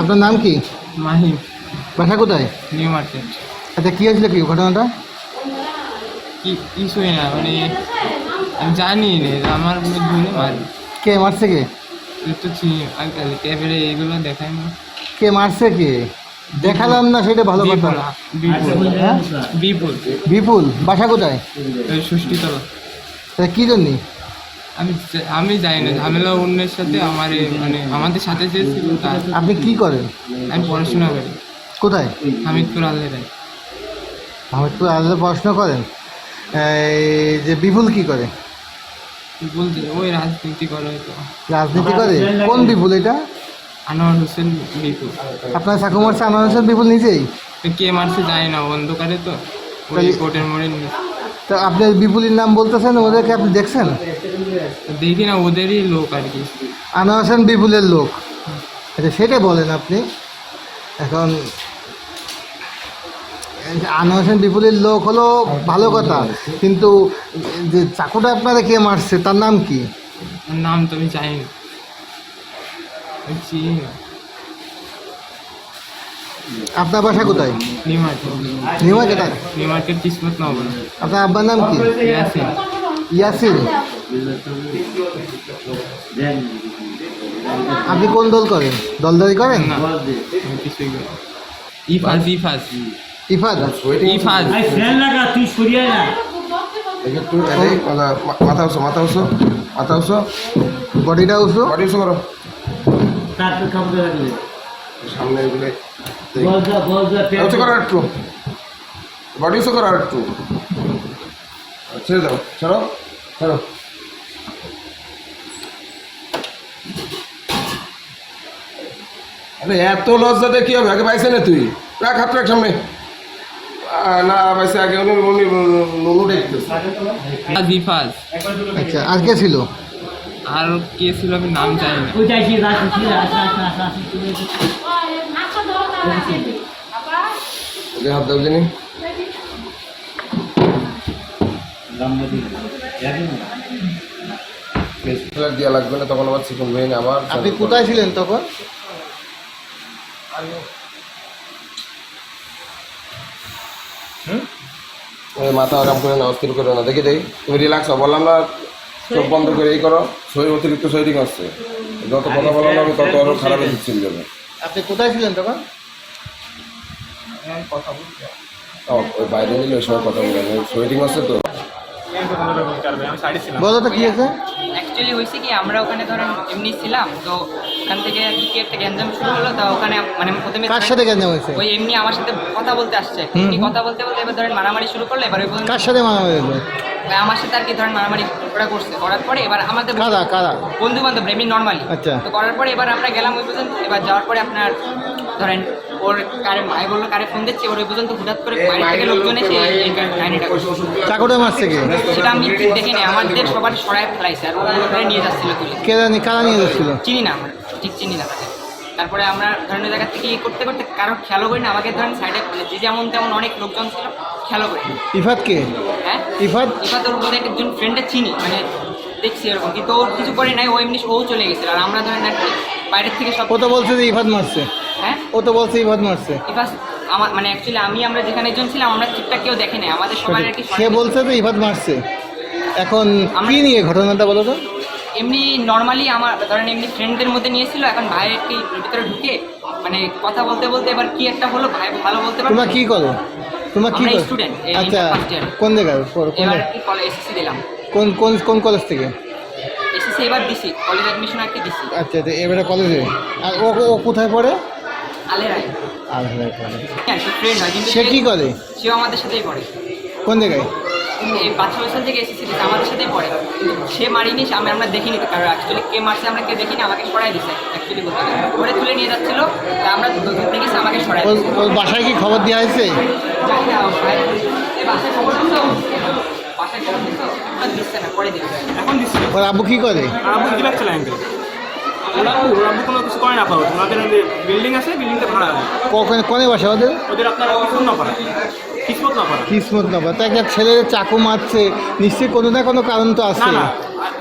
আপনার নাম কি? মাহিম। বাসা কোথায়? New Market. আচ্ছা কী হয়েছিল কি ঘটনাটা? কি কিছুই না মানে আমি জানি না আমার ধরে মারি কে মারছে কে? তো চিনি আঙ্কেল ক্যামেরে এগুলো দেখাই না। কে মারছে কে? দেখালাম না সেটা ভালো কথা। বিপুল বিপুল। হ্যাঁ? বিপুল। বিপুল বাসা কোথায়? ষষ্ঠীতলা। তা কী জন্যে? আমি আমি জানি না ঝামেলা অন্যের সাথে আমার মানে আমাদের সাথে যে ছিল তার। আপনি কি করেন? আমি পড়াশোনা করি। কোথায়? হামিদপুর আল্লাহ হামিদপুর আলাদা পড়াশোনা করেন? এই যে বিপুল কি করে? বিপুল যে- ওই রাজনীতি করে হয়তো রাজনীতি করে? কোন বিপুল এটা? আনোয়ার হোসেন বিপুল। আপনার চাকু মারছে আনোয়ার হোসেন বিপুল নিজেই? তো কে মারছে জানি না অন্ধকারে তো। ওই কোর্টের মোড়ে নিয়ে তো আপনি বিপুলের নাম বলতেছেন ওদেরকে আপনি দেখছেন? দেখি না ওদেরই লোক আর কি। আনোয়ার হোসেন বিপুলের লোক। আচ্ছা সেটা বলেন আপনি। এখন আনোয়ার হোসেন বিপুলের লোক হলো ভালো কথা কিন্তু যে চাকুটা আপনারা কে মারছে তার নাম কি? নাম তো আমি জানি না। চিনি না। আপনার বাসা কোথায়? New Market New Market New Market কিসমত আপনার আব্বার নাম কি? ইয়াসিন। ইয়াসিন। আপনি কোন দল করেন? দলদারি করেন? না আমি কিছুই করি না। ইফাজ ইফাজ। ইফাজ? ফ্যান লাগা তুই সরিয়ে না। একটু মাথা- মাথা মাথা বডিটা উঁচু? বডি করো। তারপর খাবার সামনে এগুলো করো একটু বডি উঁচু করো একটু ছেড়ে দাও ছাড়ো ছাড়ো। আরে এত লজ্জাতে কি হবে? আগে পাইছে না তুই? রাখ হাত রাখ সামনে। না পাইছে আগে উনি উনি নুনু আচ্ছা আর কে ছিল? আর কে ছিল আমি নাম জানি না। হাত দাও জানি। দেওয়া লাগবে না তখন আবার চিকন ভেঙে আবার আপনি কোথায় ছিলেন তখন? ওই মাথা আরাম করে না অস্থির করে না। দেখি দেখি তুমি রিল্যাক্স হও বললাম না চোখ বন্ধ করে এই করো শরীর অতিরিক্ত শরীর আসছে যত কথা বলো না আমি তত আরও খারাপ দিচ্ছি যাবে। আপনি কোথায় ছিলেন তখন ও, ওই বাইরে নিলে ওই সময় কথা বলে শরীর আসছে তো? বলো তো কি আছে অ্যাকচুয়ালি হয়েছে কি আমরা ওখানে ধরেন এমনি ছিলাম তো ওখান থেকে আর কি কি একটা গ্যাঞ্জাম শুরু হলো তো ওখানে মানে প্রথমে কার সাথে হয়েছে? ওই এমনি আমার সাথে কথা বলতে আসছে। এমনি কথা বলতে বলতে এবার ধরেন মারামারি শুরু করল এবার কার সাথে মারামারি হয়েছে আমার সাথে আর কি ধরেন মারামারি ওরা করছে করার পরে এবার আমাদের কারা কারা? বন্ধু বান্ধব এমনি নর্মালি আচ্ছা। তো করার পরে এবার আমরা গেলাম ওই পর্যন্ত এবার যাওয়ার পরে আপনার ধরেন ওর কারে ভাই বলল কারে ফোন দিচ্ছে ওর ওই পর্যন্ত হঠাৎ করে বাইরে থেকে লোকজন এসে চাকুটা মারছে কে? সেটা আমি ঠিক দেখি না আমাদের সবার সরাই ফেলাইছে আর ওরা নিয়ে যাচ্ছিল তুলে। কেরা নি কারা নিয়ে যাচ্ছিল? চিনি না আমরা ঠিক চিনি না তারপরে আমরা ধরনের জায়গা থেকে ইয়ে করতে করতে কারও খেয়ালও করি না আমাকে ধরেন সাইডে মানে যে যেমন তেমন অনেক লোকজন ছিল খেয়ালও করি। ইফাত কে? ইফাত? এবার তোর বোধহয় একজন ফ্রেন্ডের চিনি মানে দেখছি এরকম। কিন্তু ওর কিছু করে নাই ও এমনি ও চলে গেছিল। আর আমরা ধরেন কি বাইরের থেকে সব ও তো বলছে যে ইফাত মারছে। হ্যাঁ? ও তো বলছে ইফাত মারছে। এবার আমার মানে অ্যাকচুয়ালি আমি আমরা যেখানে একজন ছিলাম আমরা ঠিকঠাক কেউ দেখে নাই। আমাদের সবার আর কি সে বলছে যে ইফাত মারছে। এখন কি নিয়ে ঘটনাটা বলো তো? এমনি নর্মালি আমার ধরেন এমনি ফ্রেন্ডদের মধ্যে নিয়েছিল এখন ভাইয়ের কি ভিতরে ঢুকে মানে কথা বলতে বলতে এবার কি একটা হলো ভাই ভালো বলতে পারবে তোমরা কি করো? তোমরা কি এই আচ্ছা। কোন জায়গায়? এবার এসএসসি দিলাম। কোন কোন কোন কলেজ থেকে? এসএসসি এবার দিছি কলেজ অ্যাডমিশন আর কি দিছি আচ্ছা তো এবারে কলেজে আর ও ও কোথায় পড়ে? আলেরায়। আর হ্যাঁ, পড়ে। হয় সে কি করে সে আমাদের সাথেই পড়ে। কোন জায়গায়? পাঁচ বছর থেকে দিচ্ছে আমাদের সাথেই পড়ে। কিন্তু সে মারিনি সে আমরা আমরা দেখিনি কারণ অ্যাকচুয়ালি কে মারছে আমরা কে দেখিনি আমাকে সরাই দিছে অ্যাকচুয়ালি বলতে গেলে। ধরে তুলে নিয়ে যাচ্ছিল তা আমরা দুজন দেখেছি আমাকে সরাই ওর বাসায় কি খবর দেওয়া হয়েছে? বাসায় খবর দিছো বাসায় খবর দিছো দিচ্ছে না পরে দিচ্ছে এখন দিচ্ছি। ওর আব্বু কি করে? আব্বু দিলাম চলে আঙ্কেল ওরা ওরা কোনো কিছু করে না পাবো ওনাদের বিল্ডিং আছে বিল্ডিংটা ভাড়া হয় কখন কোনে বাসা ওদের? ওদের আপনার কিছু না পারা কিসমত না পারা কিসমত না তা একটা ছেলের চাকু মারছে নিশ্চয়ই কোনো না কোনো কারণ তো আছে না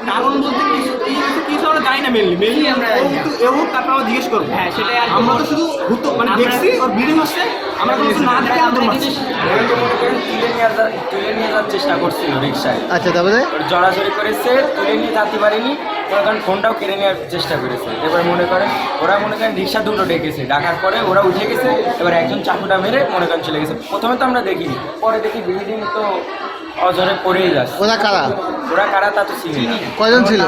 কারণ বলতে কিছু কি হয়েছে, কিছু আমরা জানি না মেনলি মেনলি আমরা জানি না? এ হোক তারপর আমরা জিজ্ঞেস করব। হ্যাঁ সেটাই আমরা তো শুধু ঘুরতে মানে দেখছি ওর ব্লিডিং হচ্ছে আমরা কিছু না দেখে আমরা মারছি ওরা তো করেন তুলে নিয়ে যা- তুলে নিয়ে যাওয়ার চেষ্টা করছিল রিক্সায় আচ্ছা তারপরে? জড়াজড়ি করেছে তুলে নিয়ে যেতে পারেনি। করেন ফোনটাও কেড়ে নেওয়ার চেষ্টা করেছে। এবার মনে করেন ওরা মনে করেন রিক্সা দুটো ডেকেছে। ডাকার পরে ওরা উঠে গেছে এবার একজন চাকুটা মেরে মনে করেন চলে গেছে। প্রথমে তো আমরা দেখিনি পরে দেখি বিল্ডিং তো অজরে পড়েই যাচ্ছে। ওরা কারা? ওরা কারা তা তো চিনি কয়জন ছিল?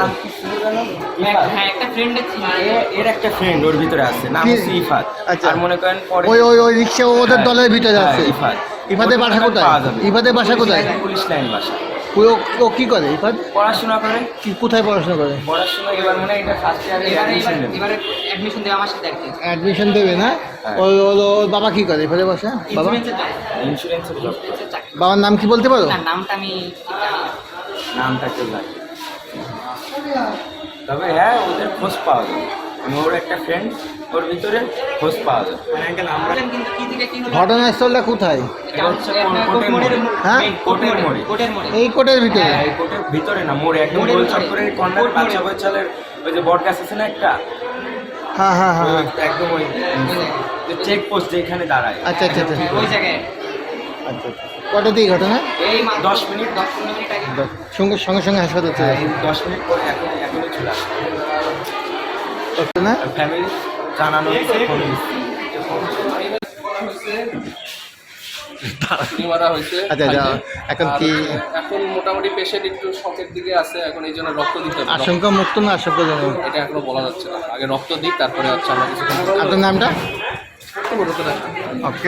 হ্যাঁ। হ্যাঁ একটা এর ফ্রেন্ড ওর ভিতরে আছে নাম কি? হচ্ছে ইফাত। আচ্ছা। আর মনে করেন পরে ওই ওই ওই রিক্সা ওদের হ্যাঁ, দলের ভিতরে আছে। ইফাত। কোথায়? বাসা কোথায়? পুলিশ লাইন বাসা। ও ও কি করে ইফাদ পড়াশোনা করে। কি কোথায় পড়াশোনা করে? পড়াশোনা এবার মনে এটা ফার্স্ট ইয়ারে এবারে অ্যাডমিশন এবারে অ্যাডমিশন দেবে আমার সাথে একদিন। অ্যাডমিশন দেবে না? হ্যাঁ। ওই ওর ওর বাবা কি করে? বাসা। বাবা? ইন্স্যুরেন্সের জব বাবার নাম কি বলতে পারো? না নামটা আমি। নামটা কেউ তবে হ্যাঁ ওদের খোঁজ পাওয়া যায়। মানে ওর একটা ফ্রেন্ড ওর ভিতরে খোঁজ পাওয়া যায়। হলো? ঘটনাস্থলটা কোথায়। হ্যাঁ? মোড়ে। এই কোটের ভিতরে? হ্যাঁ এই ভিতরে না মোড়ে একদম মোড়ের গোল মোড়ে। চক্করের কর্নার কোর্ট বৈচালের ওই যে বট গাছ আছে না একটা? হ্যাঁ হ্যাঁ হ্যাঁ হ্যাঁ। ওই একদম ওই চেক পোস্ট যেখানে দাঁড়ায়। আচ্ছা আচ্ছা আচ্ছা। ওই জায়গায়। আচ্ছা কটাতেই ঘটনা? এই দশ মিনিট। দশ মিনিট সঙ্গে সঙ্গে সঙ্গে হাসপাতাল চলে হ্যাঁ, দশ মিনিট পরে এখন এখনই চলে আসে। ওকে না ফ্যামিলি জানানো আচ্ছা, আচ্ছা। এখন কি- এখন মোটামুটি পেশেন্ট একটু শখের দিকে আছে এখন এই জন্য রক্ত দিতে হবে। আশঙ্কা মুক্ত না আশঙ্কাজনক এটা এখনও বলা যাচ্ছে না। আগে রক্ত দিই তারপরে হচ্ছে আমরা কিছু আপনার নামটা। ওকে